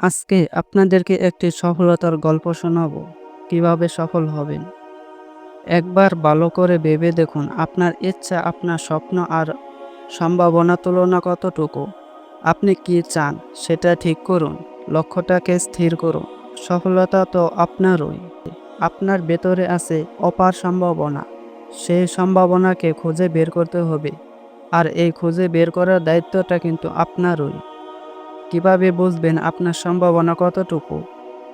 আজকে আপনাদেরকে একটি সফলতার গল্প শোনাবো। কীভাবে সফল হবেন? একবার ভালো করে ভেবে দেখুন, আপনার ইচ্ছা, আপনার স্বপ্ন আর সম্ভাবনা তুলনা কতটুকু? আপনি কি চান? সেটা ঠিক করুন, লক্ষ্যটাকে স্থির করুন। সফলতা তো আপনারই। আপনার ভেতরে আছে অপার সম্ভাবনা। সেই সম্ভাবনাকে খুঁজে বের করতে হবে। আর এই খুঁজে বের করার দায়িত্বটা কিন্তু আপনারই। কীভাবে বুঝবেন আপনার সম্ভাবনা কতটুকু?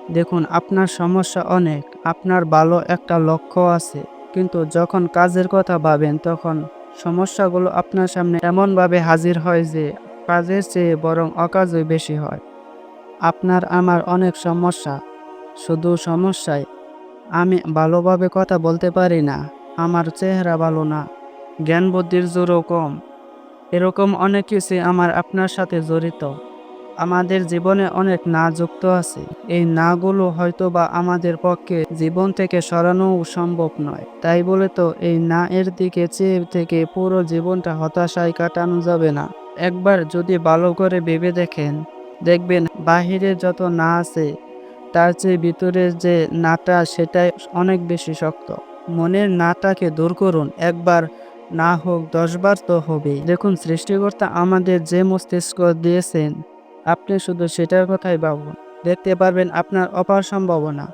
দেখুন, আপনার সমস্যা অনেক, আপনার ভালো একটা লক্ষ্য আছে, কিন্তু যখন কাজের কথা ভাবেন, তখন সমস্যাগুলো আপনার সামনে এমনভাবে হাজির হয় যে কাজের চেয়ে বরং অকাজই বেশি হয়। আপনার আমার অনেক সমস্যা, শুধু সমস্যায় আমি ভালোভাবে কথা বলতে পারি না, আমার চেহারা ভালো না জ্ঞান বুদ্ধির জোরও কম। এরকম অনেক কিছু আমার আপনার সাথে জড়িত। আমাদের জীবনে অনেক না যুক্ত আছে। এই নাগুলো হয়তো বা আমাদের পক্ষে জীবন থেকে সরানো সম্ভব নয়। তাই বলে তো এই না এর দিকে চেয়ে থেকে পুরো জীবনটা হতাশায় কাটানো যাবে না। একবার যদি ভালো করে ভেবে দেখেন, দেখবেন বাহিরে যত না আছে, তার চেয়ে ভিতরের যে নাটা সেটাই অনেক বেশি শক্ত। মনের নাটাকে দূর করুন, একবার না হোক দশবার তো হবেই। দেখুন, সৃষ্টিকর্তা আমাদের যে মস্তিষ্ক দিয়েছেন আপনি শুধু সেটার কথাই ভাবুন। দেখতে পারবেন আপনার অপার সম্ভাবনা।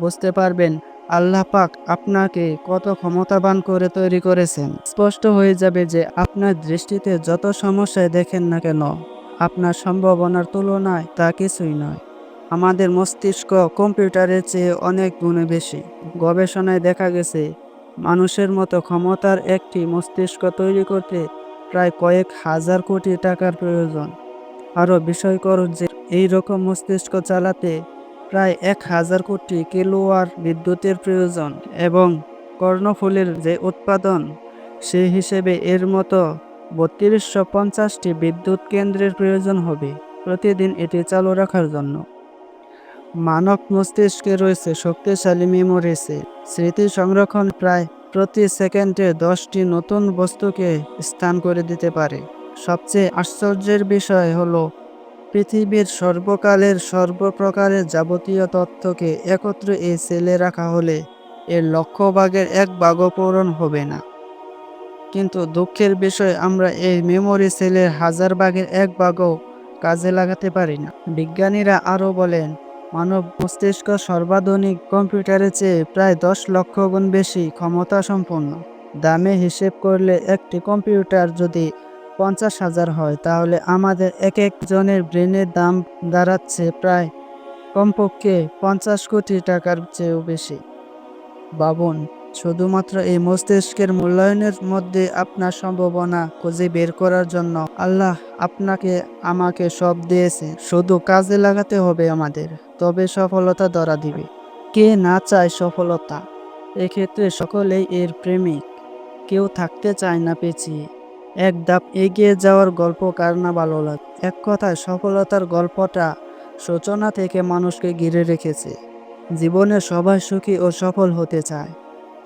বুঝতে পারবেন, আল্লাহ পাক আপনাকে কত ক্ষমতাবান করে তৈরি করেছেন। স্পষ্ট হয়ে যাবে যে আপনার দৃষ্টিতে যত সমস্যায় দেখেন না কেন, আপনার সম্ভাবনার তুলনায় তা কিছুই নয়। আমাদের মস্তিষ্ক কম্পিউটারের চেয়ে অনেক গুণে বেশি। গবেষণায় দেখা গেছে, মানুষের মতো ক্ষমতার একটি মস্তিষ্ক তৈরি করতে প্রায় কয়েক হাজার কোটি টাকার প্রয়োজন। আরও বিষয়কর যে, এই রকম মস্তিষ্ক চালাতে প্রায় এক হাজার কোটি কিলোয়ার বিদ্যুতের প্রয়োজন এবং কর্ণফুলের যে উৎপাদন সেই হিসেবে এর মতো বত্রিশশো পঞ্চাশটি বিদ্যুৎ কেন্দ্রের প্রয়োজন হবে প্রতিদিন এটি চালু রাখার জন্য। মানব মস্তিষ্কে রয়েছে শক্তিশালী মেমোরিসে স্মৃতি সংরক্ষণ প্রায় প্রতি সেকেন্ডে দশটি নতুন বস্তুকে স্থান করে দিতে পারে। সবচেয়ে আশ্চর্যের বিষয় হলো, পৃথিবীর সর্বকালের সর্বপ্রকারের যাবতীয় তথ্যকে একত্রে এই সেলে রাখা হলে এর লক্ষ্য ভাগের এক ভাগও পূরণ হবে না। কিন্তু দুঃখের বিষয়, আমরা এই মেমোরি সেলের হাজার ভাগের এক ভাগও কাজে লাগাতে পারি না। বিজ্ঞানীরা আরও বলেন, মানব মস্তিষ্ক সর্বাধুনিক কম্পিউটারের চেয়ে প্রায় দশ লক্ষ গুণ বেশি ক্ষমতা সম্পন্ন দামে হিসেব করলে একটি কম্পিউটার যদি পঞ্চাশ হাজার হয়, তাহলে আমাদের এক একজনের ব্রেনের দাম দাঁড়াচ্ছে প্রায় কমপক্ষে পঞ্চাশ কোটি টাকার চেয়েও বেশি। বাবন, শুধুমাত্র এই মস্তিষ্কের মূল্যায়নের মধ্যে আপনার সম্ভাবনা খুঁজে বের করার জন্য আল্লাহ আপনাকে, আমাকে সব দিয়েছে। শুধু কাজে লাগাতে হবে আমাদের, তবে সফলতা ধরা দিবে। কে না চায় সফলতা? এক্ষেত্রে সকলেই এর প্রেমিক। কেউ থাকতে চায় না পেছিয়ে এক ধাপ এগিয়ে যাওয়ার গল্প কার না ভালো লাগে? এক কথায়, সফলতার গল্পটা সূচনা থেকে মানুষকে ঘিরে রেখেছে। জীবনে সবাই সুখী ও সফল হতে চায়।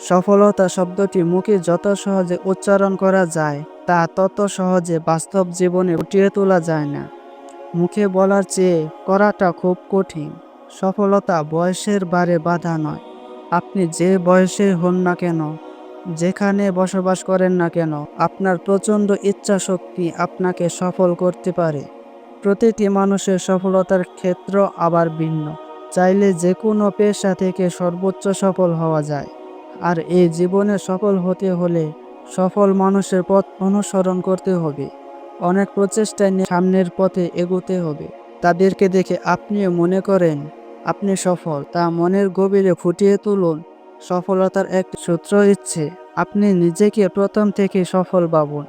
সফলতা শব্দটি মুখে যত সহজে উচ্চারণ করা যায়, তা তত সহজে বাস্তব জীবনে উঠিয়ে তোলা যায় না। মুখে বলার চেয়ে করাটা খুব কঠিন। সফলতা বয়সের বারে বাধা নয়। আপনি যে বয়সে হন না কেন যেখানে বসবাস করেন না কেন, আপনার প্রচণ্ড ইচ্ছা শক্তি আপনাকে সফল করতে পারে। প্রতিটি মানুষের সফলতার ক্ষেত্র আবার ভিন্ন। চাইলে যে কোনো পেশা থেকে সর্বোচ্চ সফল হওয়া যায়। আর এই জীবনে সফল হতে হলে সফল মানুষের পথ অনুসরণ করতে হবে। অনেক প্রচেষ্টায় সামনের পথে এগোতে হবে। তাদেরকে দেখে আপনিও মনে করেন, আপনি সফল। তা মনের গভীরে ফুটিয়ে তুলুন। সফলতার এক সূত্র ইচ্ছে আপনি নিজেকে প্রথম থেকে সফল ভাবুন।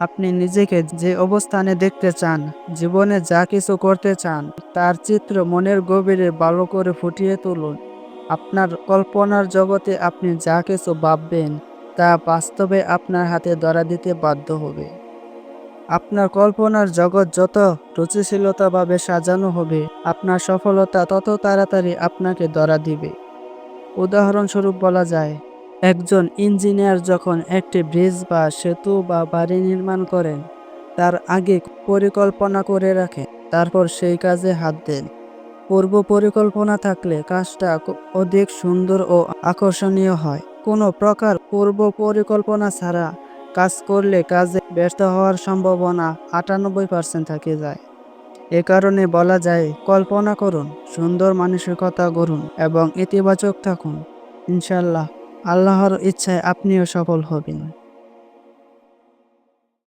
আপনি নিজেকে যে অবস্থানে দেখতে চান, জীবনে যা কিছু করতে চান, তার চিত্র মনের গভীরে ভালো করে ফুটিয়ে তুলুন। আপনার কল্পনার জগতে আপনি যা কিছু ভাববেন, তা বাস্তবে আপনার হাতে ধরা দিতে বাধ্য হবে। আপনার কল্পনার জগৎ যত রুচিশীলতাভাবে সাজানো হবে, আপনার সফলতা তত তাড়াতাড়ি আপনাকে ধরা দিবে। উদাহরণস্বরূপ বলা যায়, একজন ইঞ্জিনিয়ার যখন একটি ব্রিজ বা সেতু বা বাড়ি নির্মাণ করেন, তার আগে পরিকল্পনা করে রাখে, তারপর সেই কাজে হাত দেন। পূর্ব পরিকল্পনা থাকলে কাজটা অধিক সুন্দর ও আকর্ষণীয় হয়। কোনো প্রকার পূর্ব পরিকল্পনা ছাড়া কাজ করলে কাজে ব্যর্থ হওয়ার সম্ভাবনা আটানব্বই পার্সেন্ট থেকে যায়। এ কারণে বলা যায়, কল্পনা করুন, সুন্দর মানসিকতা গড়ুন এবং ইতিবাচক থাকুন। ইনশাল্লাহ আল্লাহর ইচ্ছায় আপনিও সফল হবেন।